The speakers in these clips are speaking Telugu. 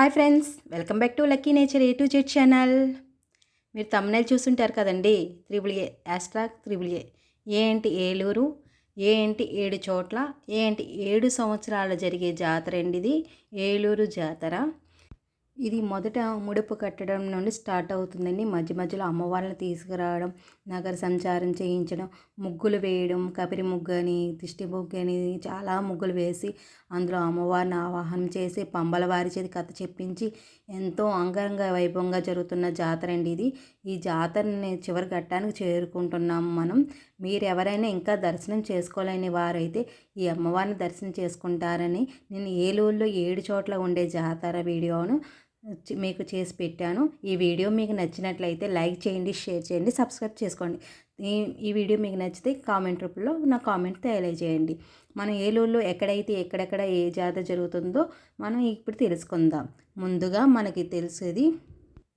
Hi friends welcome back to lucky nature A to Z channel. మీరు తమ్మునేలు చూస్తుంటారు కదండి త్రిబుల్ ఏ యాస్ట్రాక్ త్రిబుల్ ఏ. ఏంటి ఏలూరు ఏంటి ఏడు చోట్ల ఏంటి ఏడు సంవత్సరాలు జరిగే జాతర అండి ఇది ఏలూరు జాతర. ఇది మొదట ముడుపు కట్టడం నుండి స్టార్ట్ అవుతుందండి. మధ్య మధ్యలో అమ్మవారిని తీసుకురావడం నగర సంచారం చేయించడం ముగ్గులు వేయడం కపిరి ముగ్గు అని దిష్టి ముగ్గు అని చాలా ముగ్గులు వేసి అందులో అమ్మవారిని ఆవాహనం చేసి పంబల వారి చేతి కథ చెప్పించి ఎంతో అంగరంగ వైభవంగా జరుగుతున్న జాతర అండి ఇది. ఈ జాతరని చివరి ఘట్టానికి చేరుకుంటున్నాం మనం. మీరు ఎవరైనా ఇంకా దర్శనం చేసుకోలేని వారైతే ఈ అమ్మవారిని దర్శనం చేసుకుంటారని నేను ఏలూరులో ఏడు చోట్ల ఉండే జాతర వీడియోను మీకు చేసి పెట్టాను. ఈ వీడియో మీకు నచ్చినట్లయితే లైక్ చేయండి షేర్ చేయండి సబ్స్క్రైబ్ చేసుకోండి. ఈ ఈ వీడియో మీకు నచ్చితే కామెంట్ రూపంలో నా కామెంట్ తెలియజేయండి. మనం ఏలూరులో ఎక్కడైతే ఎక్కడెక్కడ ఏ జాతర జరుగుతుందో మనం ఇప్పుడు తెలుసుకుందాం. ముందుగా మనకి తెలిసేది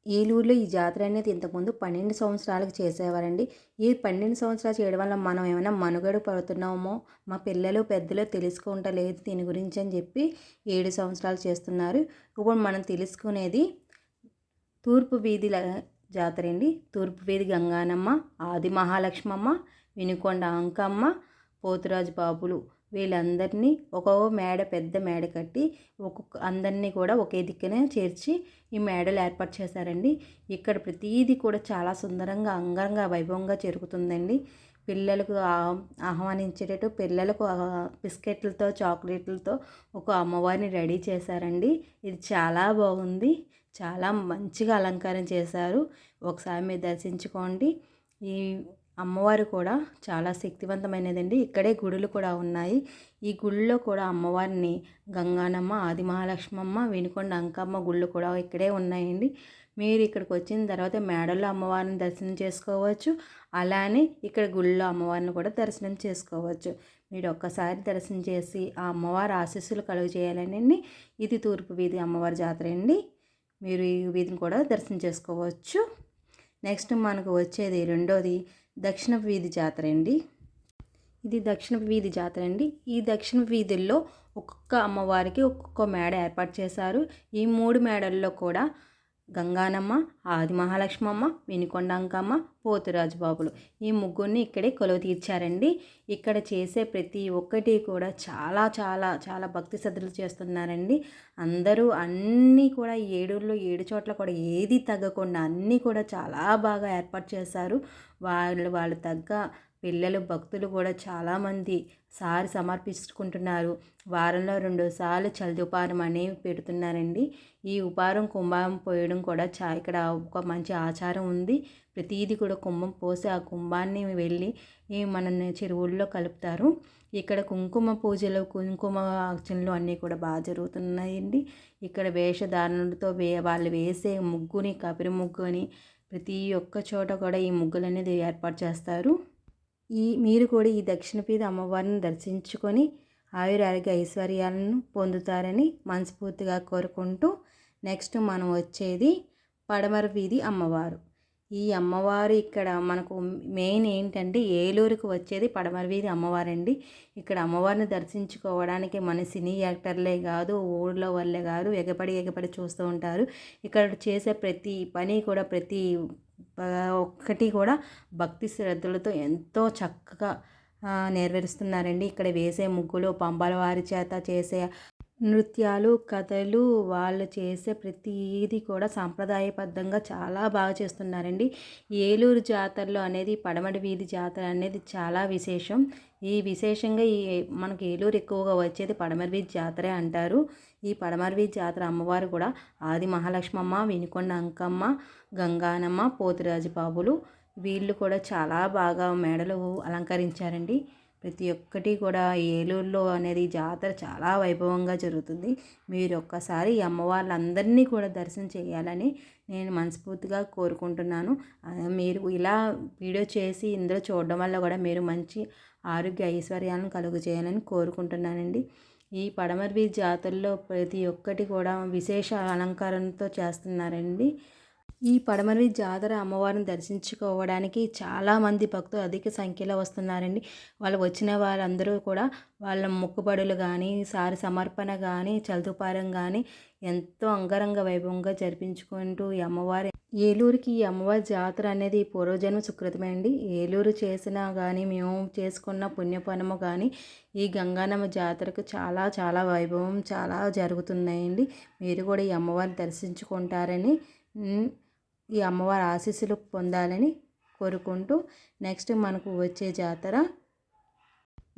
ఏలూరులో ఈ జాతర అనేది ఇంతకుముందు పన్నెండు సంవత్సరాలకు చేసేవారండి. ఈ పన్నెండు సంవత్సరాలు చేయడం వల్ల మనం ఏమైనా మనుగడ పడుతున్నామో మా పిల్లలు పెద్దలు తెలుసుకుంటలేదు దీని గురించి అని చెప్పి ఏడు సంవత్సరాలు చేస్తున్నారు. ఇప్పుడు మనం తెలుసుకునేది తూర్పు వీధిల జాతర అండి. తూర్పు వీధి గంగానమ్మ ఆది మహాలక్ష్మమ్మ వినుకొండ అంకమ్మ పోతురాజు బాబులు. వీళ్ళందరినీ ఒక్కో మేడ పెద్ద మేడ కట్టి ఒక్కొక్క అందరినీ కూడా ఒకే దిక్కునే చేర్చి ఈ మేడలు ఏర్పాటు చేశారండి. ఇక్కడ ప్రతీది కూడా చాలా సుందరంగా అంగరంగా వైభవంగా జరుగుతుందండి. పిల్లలకు ఆహ్వానించేటట్టు పిల్లలకు బిస్కెట్లతో చాక్లెట్లతో ఒక అమ్మవారిని రెడీ చేశారండి. ఇది చాలా బాగుంది. చాలా మంచిగా అలంకారం చేశారు. ఒకసారి మీరు దర్శించుకోండి. ఈ అమ్మవారు కూడా చాలా శక్తివంతమైనదండి. ఇక్కడే గుడులు కూడా ఉన్నాయి. ఈ గుళ్ళో కూడా అమ్మవారిని గంగానమ్మ ఆది మహాలక్ష్మమ్మ వినుకొండ అంకమ్మ గుళ్ళు కూడా ఇక్కడే ఉన్నాయండి. మీరు ఇక్కడికి వచ్చిన తర్వాత మేడల్లో అమ్మవారిని దర్శనం చేసుకోవచ్చు. అలానే ఇక్కడ గుళ్ళో అమ్మవారిని కూడా దర్శనం చేసుకోవచ్చు. మీరు ఒక్కసారి దర్శనం చేసి ఆ అమ్మవారి ఆశీస్సులు కలుగు చేయాలనండి ఇది తూర్పు వీధి అమ్మవారి జాతర అండి. మీరు ఈ వీధిని కూడా దర్శనం చేసుకోవచ్చు. నెక్స్ట్ మనకు వచ్చేది రెండోది దక్షిణ వీధి జాతర అండి. ఇది దక్షిణ వీధి జాతర అండి. ఈ దక్షిణ వీధుల్లో ఒక్కొక్క అమ్మవారికి ఒక్కొక్క మేడ ఏర్పాటు చేశారు. ఈ మూడు మేడల్లో కూడా గంగానమ్మ ఆది మహాలక్ష్మమ్మ మినికొండంకమ్మ పోతురాజు బాబులు ఈ ముగ్గురిని ఇక్కడే కొలువ తీర్చారండి. ఇక్కడ చేసే ప్రతి ఒక్కటి కూడా చాలా చాలా చాలా భక్తి శ్రద్ధలు చేస్తున్నారండి. అందరూ అన్నీ కూడా ఏడులో ఏడు చోట్ల కూడా ఏది తగ్గకుండా అన్నీ కూడా చాలా బాగా ఏర్పాటు చేశారు. వాళ్ళు వాళ్ళు తగ్గ పిల్లలు భక్తులు కూడా చాలామంది సారి సమర్పించుకుంటున్నారు. వారంలో రెండు సార్లు చల్ది ఉపారం అనేవి పెడుతున్నారండి. ఈ ఉపారం కుంభం పోయడం కూడా చా ఇక్కడ ఒక మంచి ఆచారం ఉంది. ప్రతీది కూడా కుంభం పోసి ఆ కుంభాన్ని వెళ్ళి మన చెరువుల్లో కలుపుతారు. ఇక్కడ కుంకుమ పూజలు కుంకుమ అర్చనలు అన్నీ కూడా బాగా జరుగుతున్నాయండి. ఇక్కడ వేషధారణలతో వే వాళ్ళు వేసే ముగ్గుని కపిరి ముగ్గు అని ప్రతి ఒక్క చోట కూడా ఈ ముగ్గులు అనేది ఏర్పాటు చేస్తారు. ఈ మీరు కూడా ఈ దక్షిణపీఠ అమ్మవారిని దర్శించుకొని ఆయురారోగ్య ఐశ్వర్యాలను పొందుతారని మనస్ఫూర్తిగా కోరుకుంటూ నెక్స్ట్ మనం వచ్చేది పడమర వీధి అమ్మవారు. ఈ అమ్మవారు ఇక్కడ మనకు మెయిన్ ఏంటంటే ఏలూరుకు వచ్చేది పడమర వీధి అమ్మవారండి. ఇక్కడ అమ్మవారిని దర్శించుకోవడానికి మన సినీ యాక్టర్లే కాదు ఊళ్ళో వాళ్ళే కాదు ఎగపడి ఎగపడి చూస్తూ ఉంటారు. ఇక్కడ చేసే ప్రతి పని కూడా ప్రతి ఒక్కటి కూడా భక్తి శ్రద్ధలతో ఎంతో చక్కగా నెరవేరుస్తున్నారండి. ఇక్కడ వేసే ముగ్గులు పంబాల వారి చేత చేసే నృత్యాలు కథలు వాళ్ళు చేసే ప్రతిదీ కూడా సాంప్రదాయబద్ధంగా చాలా బాగా చేస్తున్నారండి. ఏలూరు జాతరలో అనేది పడమటి వీధి జాతర అనేది చాలా విశేషం. ఈ విశేషంగా ఈ మనకి ఏలూరు ఎక్కువగా వచ్చేది పడమర జాతరే అంటారు. ఈ పడమర జాతర అమ్మవారు కూడా ఆది మహాలక్ష్మమ్మ వినుకొండ అంకమ్మ గంగానమ్మ పోతురాజు బాబులు వీళ్ళు కూడా చాలా బాగా మేడలు అలంకరించారండి. ప్రతి ఒక్కటి కూడా ఏలూరులో అనేది జాతర చాలా వైభవంగా జరుగుతుంది. మీరు ఒక్కసారి అమ్మవార్లందరినీ కూడా దర్శనం చేయాలని నేను మనస్ఫూర్తిగా కోరుకుంటున్నాను. మీరు ఇలా వీడియో చేసి ఇందులో చూడడం వల్ల కూడా మీరు మంచి ఆరోగ్య ఐశ్వర్యాలను కలుగు చేయాలని కోరుకుంటున్నానండి. ఈ పడమర్వి జాతరలో ప్రతి ఒక్కటి కూడా విశేష అలంకారంతో చేస్తున్నారండి. ఈ పడమరి జాతర అమ్మవారిని దర్శించుకోవడానికి చాలామంది భక్తులు అధిక సంఖ్యలో వస్తున్నారండి. వాళ్ళు వచ్చిన వారందరూ కూడా వాళ్ళ మొక్కుబడులు కానీ సారి సమర్పణ కానీ చలుతుపారం కానీ ఎంతో అంగరంగ వైభవంగా జరిపించుకుంటూ ఈ అమ్మవారి ఏలూరుకి ఈ అమ్మవారి జాతర అనేది పూర్వజన్మ సుకృతమే అండి. ఏలూరు చేసినా కానీ మేము చేసుకున్న పుణ్యపనము కానీ ఈ గంగానమ్మ జాతరకు చాలా చాలా వైభవం చాలా జరుగుతున్నాయండి. మీరు కూడా ఈ అమ్మవారిని దర్శించుకుంటారని ఈ అమ్మవారి ఆశీస్సులు పొందాలని కోరుకుంటూ నెక్స్ట్ మనకు వచ్చే జాతర.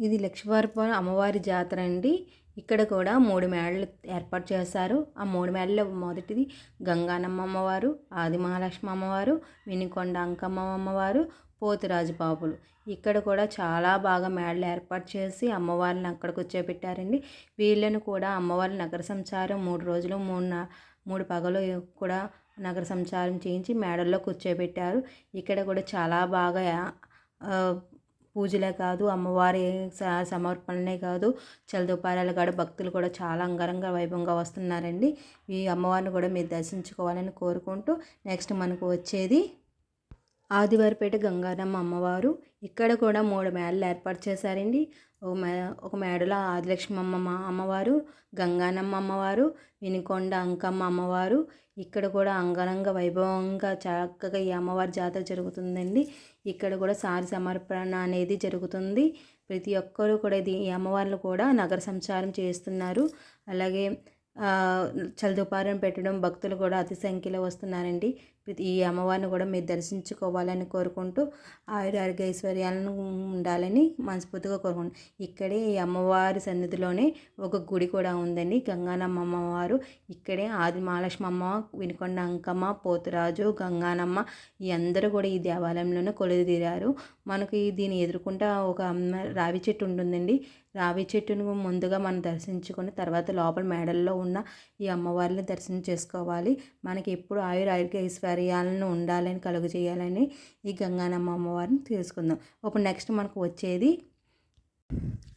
ఇది లక్ష్మీవారిపురం అమ్మవారి జాతర అండి. ఇక్కడ కూడా మూడు మేడలు ఏర్పాటు చేశారు. ఆ మూడు మేడల్లో మొదటిది గంగానమ్మ అమ్మవారు ఆది మహాలక్ష్మి అమ్మవారు వినికొండ అంకమ్మ అమ్మవారు పోతురాజు బాబులు. ఇక్కడ కూడా చాలా బాగా మేడలు ఏర్పాటు చేసి అమ్మవారిని అక్కడ కూర్చోబెట్టారండి వీళ్ళను కూడా అమ్మవారి నగర సంచారం మూడు రోజులు మూడు మూడు పగలు కూడా నగర సంచారం చేయించి మేడల్లో కూర్చోబెట్టారు. ఇక్కడ కూడా చాలా బాగా పూజలే కాదు అమ్మవారి సమర్పణలే కాదు చలదుపారాలు కూడా భక్తులు కూడా చాలా అంగరంగ వైభవంగా వస్తున్నారండి. ఈ అమ్మవారిని కూడా మీరు దర్శించుకోవాలని కోరుకుంటూ నెక్స్ట్ మనకు వచ్చేది ఆదివారిపేట గంగారమ్మ అమ్మవారు. ఇక్కడ కూడా మూడు మేడలు ఏర్పాటు చేశారండి. ఒక మే ఒక మేడలో ఆదిలక్ష్మమ్మ అమ్మవారు గంగానమ్మ అమ్మవారు వినికొండ అంకమ్మ అమ్మవారు ఇక్కడ కూడా అంగరంగ వైభవంగా చక్కగా ఈ అమ్మవారి జాతర జరుగుతుందండి. ఇక్కడ కూడా సారి సమర్పణ అనేది జరుగుతుంది. ప్రతి ఒక్కరూ కూడా ఇది ఈ అమ్మవారిని కూడా నగర సంచారం చేస్తున్నారు. అలాగే చలిదుపారం పెట్టడం భక్తులు కూడా అతి సంఖ్యలో వస్తున్నారండి. ఈ అమ్మవారిని కూడా మీరు దర్శించుకోవాలని కోరుకుంటూ ఆయుర ఆరోగ్య ఐశ్వర్యాలను ఉండాలని మనస్ఫూర్తిగా కోరుకుంటు ఇక్కడే ఈ అమ్మవారి సన్నిధిలోనే ఒక గుడి కూడా ఉందండి. గంగానమ్మ అమ్మవారు ఇక్కడే ఆది మహాలక్ష్మి అమ్మ వినుకొండ అంకమ్మ పోతురాజు గంగానమ్మ ఈ అందరూ కూడా ఈ దేవాలయంలోనే కొలుదిరారు మనకి దీన్ని ఎదుర్కొంటా ఒక రావి చెట్టు ఉంటుందండి. రావి చెట్టును ముందుగా మనం దర్శించుకొని తర్వాత లోపల మేడల్లో ఉన్న ఈ అమ్మవారిని దర్శనం చేసుకోవాలి. మనకి ఎప్పుడు ఆయుర ఆరోగ్య ఐశ్వర్యాలను ఉండాలని కలుగజేయాలని ఈ గంగానమ్మ అమ్మవారిని తెలుసుకుందాం. ఇప్పుడు నెక్స్ట్ మనకు వచ్చేది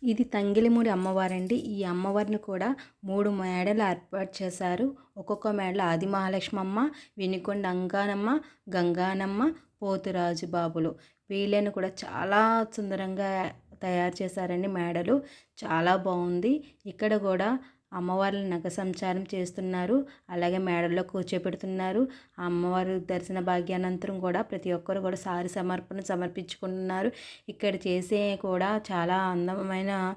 ఇది తంగిలిమూడి అమ్మవారండి. ఈ అమ్మవారిని కూడా మూడు మేడలు ఏర్పాటు చేశారు. ఒక్కొక్క మేడలో ఆది మహాలక్ష్మమ్మ వినికొండ అంగానమ్మ గంగానమ్మ పోతురాజు బాబులు. వీళ్ళని కూడా చాలా సుందరంగా తయారు చేశారండి మేడలు. చాలా బాగుంది. ఇక్కడ కూడా అమ్మవారిని నగ సంచారం చేస్తున్నారు. అలాగే మేడల్లో కూర్చోపెడుతున్నారు. అమ్మవారి దర్శన భాగ్యానంతరం కూడా ప్రతి ఒక్కరు కూడా సారి సమర్పణ సమర్పించుకుంటున్నారు. ఇక్కడ చేసే కూడా చాలా అందమైన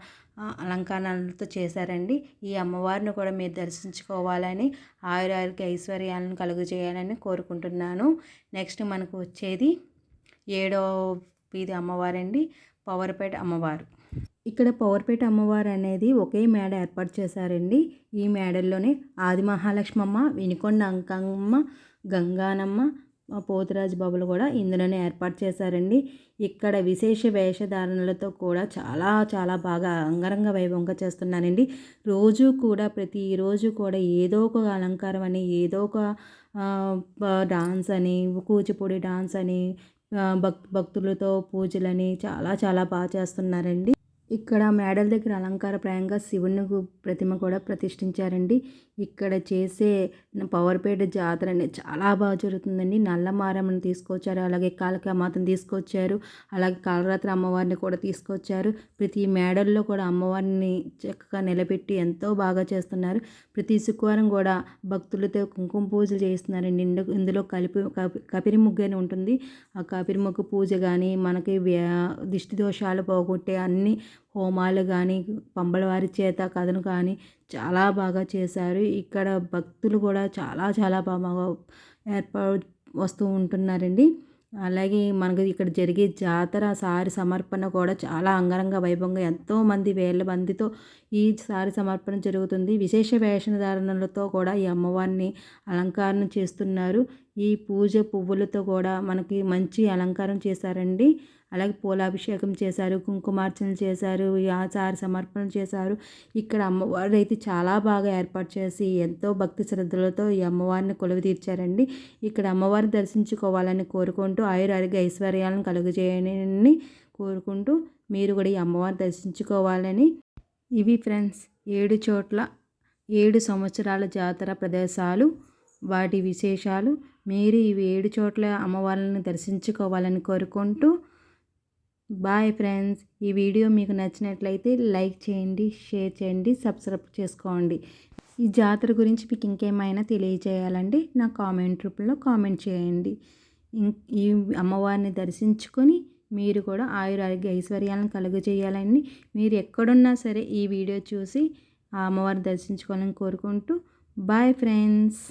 అలంకరణలతో చేశారండి. ఈ అమ్మవారిని కూడా మీరు దర్శించుకోవాలని ఆయురారోగ్య ఐశ్వర్యాలను కలుగు చేయాలని కోరుకుంటున్నాను. నెక్స్ట్ మనకు వచ్చేది ఏడవ వీధి అమ్మవారండి. పవర్పేట అమ్మవారు. ఇక్కడ పవర్పేట అమ్మవారు అనేది ఒకే మేడ ఏర్పాటు చేశారండి. ఈ మేడల్లోనే ఆది మహాలక్ష్మమ్మ వినికొండ అంకమ్మ గంగానమ్మ పోతురాజు బాబులు కూడా ఇందులోనే ఏర్పాటు చేశారండి. ఇక్కడ విశేష వేషధారణలతో కూడా చాలా చాలా బాగా అంగరంగ వైభవంగా చేస్తున్నానండి రోజు కూడా ప్రతిరోజు కూడా ఏదో ఒక అలంకారం అని ఏదో ఒక డాన్స్ అని కూచిపూడి డాన్స్ అని భక్ భక్తులతో పూజలని చాలా చాలా బాగా చేస్తున్నారండి. ఇక్కడ మేడల దగ్గర అలంకారప్రాయంగా శివుని ప్రతిమ కూడా ప్రతిష్ఠించారండి. ఇక్కడ చేసే పవర్పేట జాతర అనేది చాలా బాగా జరుగుతుందండి. నల్లమారమ్మని తీసుకొచ్చారు అలాగే కాళికామాతను తీసుకొచ్చారు అలాగే కాళరాత్రి అమ్మవారిని కూడా తీసుకొచ్చారు. ప్రతి మేడల్లో కూడా అమ్మవారిని చక్కగా నిలబెట్టి ఎంతో బాగా చేస్తున్నారు. ప్రతి శుక్రవారం కూడా భక్తులతో కుంకుమ పూజలు చేస్తున్నారండి ఇందులో కలిపి కపిరి ముగ్గు అని ఉంటుంది. ఆ కపిరి ముగ్గు పూజ కానీ మనకి దిష్టి దోషాలు పోగొట్టే అన్ని హోమాలు కానీ పంబలవారి చేత కథను కానీ చాలా బాగా చేశారు. ఇక్కడ భక్తులు కూడా చాలా చాలా బాగా ఏర్పాటు వస్తూ ఉంటున్నారండి. అలాగే మనకు ఇక్కడ జరిగే జాతర సారి సమర్పణ కూడా చాలా అంగరంగ వైభవంగా ఎంతోమంది వేల మందితో ఈ సారి సమర్పణ జరుగుతుంది. విశేష వేషధారణలతో కూడా ఈ అమ్మవారిని అలంకరణ చేస్తున్నారు. ఈ పూజ పువ్వులతో కూడా మనకి మంచి అలంకారం చేశారండి. అలాగే పూలాభిషేకం చేశారు కుంకుమార్చన చేశారు ఆచార సమర్పణ చేశారు. ఇక్కడ అమ్మవారు అయితే చాలా బాగా ఏర్పాటు చేసి ఎంతో భక్తి శ్రద్ధలతో ఈ అమ్మవారిని కొలువు తీర్చారండి ఇక్కడ అమ్మవారిని దర్శించుకోవాలని కోరుకుంటూ ఆయుర ఆరోగ్య ఐశ్వర్యాలను కలుగజేయని కోరుకుంటూ మీరు కూడా ఈ అమ్మవారిని దర్శించుకోవాలని ఇవి ఫ్రెండ్స్ ఏడు చోట్ల ఏడు సంవత్సరాల జాతర ప్రదేశాలు వాటి విశేషాలు. మీరు ఇవి ఏడు చోట్ల అమ్మవార్లను దర్శించుకోవాలని కోరుకుంటూ బాయ్ ఫ్రెండ్స్ ఈ వీడియో మీకు నచ్చినట్లయితే లైక్ చేయండి షేర్ చేయండి సబ్స్క్రైబ్ చేసుకోండి. ఈ జాతర గురించి మీకు ఇంకేమైనా తెలియజేయాలండి నా కామెంట్ రూపంలో కామెంట్ చేయండి. ఈ అమ్మవారిని దర్శించుకొని మీరు కూడా ఆయురారోగ్య ఐశ్వర్యాలను కలుగజేయాలని మీరు ఎక్కడున్నా సరే ఈ వీడియో చూసి ఆ అమ్మవారిని దర్శించుకోవాలని కోరుకుంటూ బాయ్ ఫ్రెండ్స్